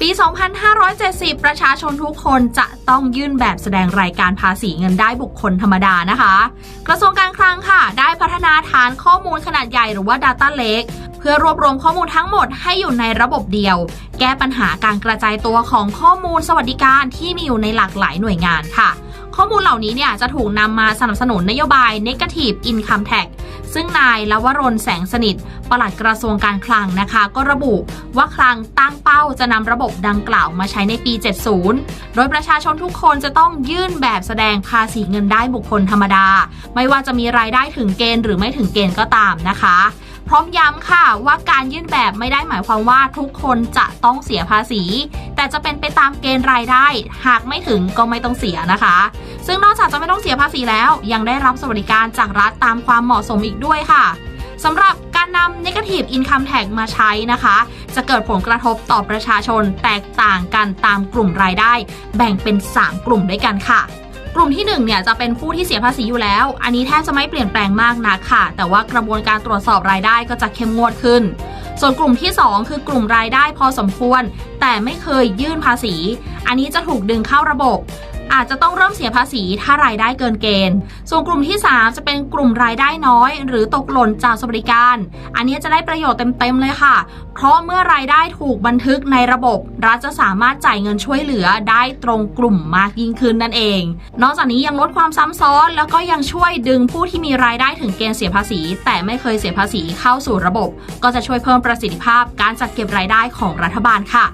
ปี 2570 ประชาชนทุกคนจะต้องยื่นแบบแสดงรายการภาษีเงินได้บุคคลธรรมดานะคะ กระทรวงการคลังค่ะ ได้พัฒนาฐานข้อมูลขนาดใหญ่หรือว่า Data Lake เพื่อรวบรวมข้อมูลทั้งหมดให้อยู่ในระบบเดียว แก้ปัญหาการกระจายตัวของข้อมูลสวัสดิการที่มีอยู่ในหลากหลายหน่วยงานค่ะ ข้อมูลเหล่านี้เนี่ยจะถูกนำมาสนับสนุนนโยบาย Negative Income Tax ซึ่งนายลวรนแสงสนิทปลัดกระทรวงการคลังนะคะ ก็ระบุว่าคลังตั้งเป้าจะนำระบบดังกล่าวมาใช้ในปี 70 โดยประชาชนทุกคนจะต้องยื่นแบบแสดงภาษีเงินได้บุคคลธรรมดา ไม่ว่าจะมีรายได้ถึงเกณฑ์หรือไม่ถึงเกณฑ์ก็ตามนะคะพร้อมย้ำค่ะว่าการยื่นแบบไม่ได้หมายความว่าทุกคนจะต้องเสียภาษี แต่จะเป็นไปตามเกณฑ์รายได้ หากไม่ถึงก็ไม่ต้องเสียนะคะ ซึ่งนอก จจะไม่ต้องเสียภาษีแล้ว ยังได้รับสวัสดิการจากรัฐตามความเหมาะสมอีกด้วยค่ะสำหรับการนำ negative income tax มาใช้นะคะ จะเกิดผลกระทบต่อประชาชนแตกต่างกันตามกลุ่มรายได้ แบ่งเป็น 3 กลุ่มด้วยกันค่ะ กลุ่มที่1เนี่ยจะเป็นผู้ที่เสียภาษีอยู่แล้ว อันนี้แทบจะไม่เปลี่ยนแปลงมากนักค่ะ แต่ว่ากระบวนการตรวจสอบรายได้ก็จะเข้มงวดขึ้น ส่วนกลุ่มที่ 2 คือกลุ่มรายได้พอสมควร แต่ไม่เคยยื่นภาษี อันนี้จะถูกดึงเข้าระบบ อาจจะต้องเริ่มเสียภาษีถ้ารายได้เกินเกณฑ์ ส่วนกลุ่มที่ 3 จะเป็นกลุ่มรายได้น้อย หรือตกหล่นจากสวัสดิการ อันนี้จะได้ประโยชน์เต็มๆเลยค่ะ เพราะเมื่อรายได้ถูกบันทึกในระบบ รัฐจะสามารถจ่ายเงินช่วยเหลือได้ตรงกลุ่มมากยิ่งขึ้นนั่นเอง นอกจากนี้ยังลดความซ้ำซ้อน แล้วก็ยังช่วยดึงผู้ที่มีรายได้ถึงเกณฑ์เสียภาษี แต่ไม่เคยเสียภาษีเข้าสู่ระบบ ก็จะช่วยเพิ่มประสิทธิภาพการจัดเก็บรายได้ของรัฐบาลค่ะ